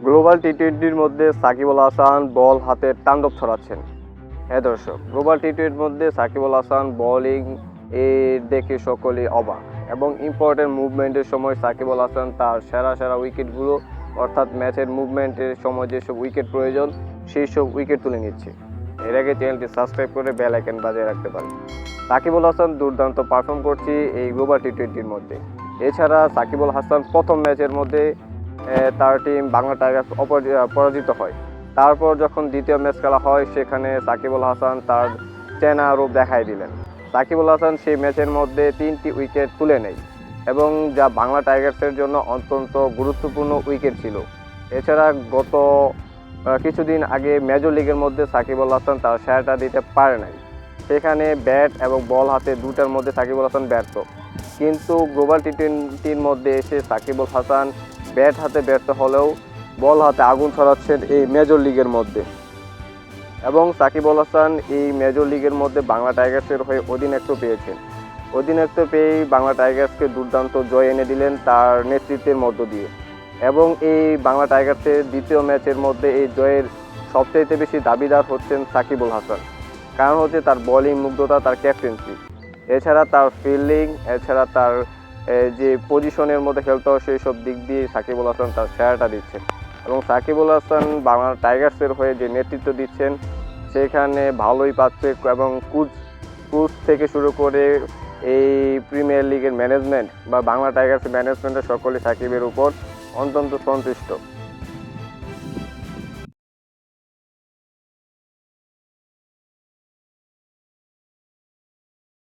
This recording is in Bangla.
গ্লোবাল টি টোয়েন্টির মধ্যে সাকিবুল হাসান বল হাতে তাণ্ডব ছড়াচ্ছেন। হ্যাঁ দর্শক, গ্লোবাল টি টোয়েন্টির মধ্যে সাকিবুল হাসান বোলিং এর দেখে সকলে অবাক এবং ইম্পর্টেন্ট মুভমেন্টের সময় সাকিবুল হাসান তার সেরা সেরা উইকেটগুলো অর্থাৎ ম্যাচের মুভমেন্টের সময় যেসব উইকেট প্রয়োজন সেই সব উইকেট তুলে নিচ্ছে। এর আগে চ্যানেলটি সাবস্ক্রাইব করে বেল আইকন বাজিয়ে রাখতে পারেন। সাকিবুল হাসান দুর্দান্ত পারফর্ম করছে এই গ্লোবাল টি টোয়েন্টির মধ্যে। এছাড়া সাকিবুল হাসান প্রথম ম্যাচের মধ্যে তার টিম বাংলা টাইগার্স পরাজিত হয়। তারপর যখন দ্বিতীয় ম্যাচ খেলা হয়, সেখানে সাকিবুল হাসান তার চেনা রূপ দেখাই দিলেন। সাকিবুল হাসান সেই ম্যাচের মধ্যে তিনটি উইকেট তুলে নেয় এবং যা বাংলা টাইগার্সের জন্য অত্যন্ত গুরুত্বপূর্ণ উইকেট ছিল। এছাড়া গত কিছুদিন আগে মেজর লিগের মধ্যে সাকিবুল হাসান তার সেরাটা দিতে পারে নাই। সেখানে ব্যাট এবং বল হাতে দুটার মধ্যে সাকিবুল হাসান ব্যর্থ। কিন্তু গ্লোবাল টি টোয়েন্টির মধ্যে এসে সাকিবুল হাসান ব্যাট হাতে ব্যর্থ হলেও বল হাতে আগুন ছড়াচ্ছেন এই মেজর লিগের মধ্যে। এবং সাকিবুল হাসান এই মেজর লিগের মধ্যে বাংলা টাইগার্সের হয়ে অধিনায়ত্ব পেয়েছেন। অধিনায়ত্ব পেয়েই বাংলা টাইগার্সকে দুর্দান্ত জয় এনে দিলেন তার নেতৃত্বের মধ্য দিয়ে। এবং এই বাংলা টাইগার্সের দ্বিতীয় ম্যাচের মধ্যে এই জয়ের সবচাইতে বেশি দাবিদার হচ্ছেন সাকিবুল হাসান। কারণ হচ্ছে তার বোলিং মুগ্ধতা, তার ক্যাপ্টেন্সি এছাড়া তার ফিল্ডিং এছাড়া তার যে পজিশনের মধ্যে খেলতে হয় সেই সব দিক দিয়ে সাকিবুল হাসান তার সেরাটা দিচ্ছেন এবং সাকিবুল হাসান বাংলা টাইগার্সের হয়ে যে নেতৃত্ব দিচ্ছেন, সেখানে ভালোই পাচ্ছে এবং কুচ কুচ থেকে শুরু করে এই প্রিমিয়ার লিগের ম্যানেজমেন্ট বা বাংলা টাইগার্সের ম্যানেজমেন্টের সকলে সাকিবের উপর অত্যন্ত সন্তুষ্ট।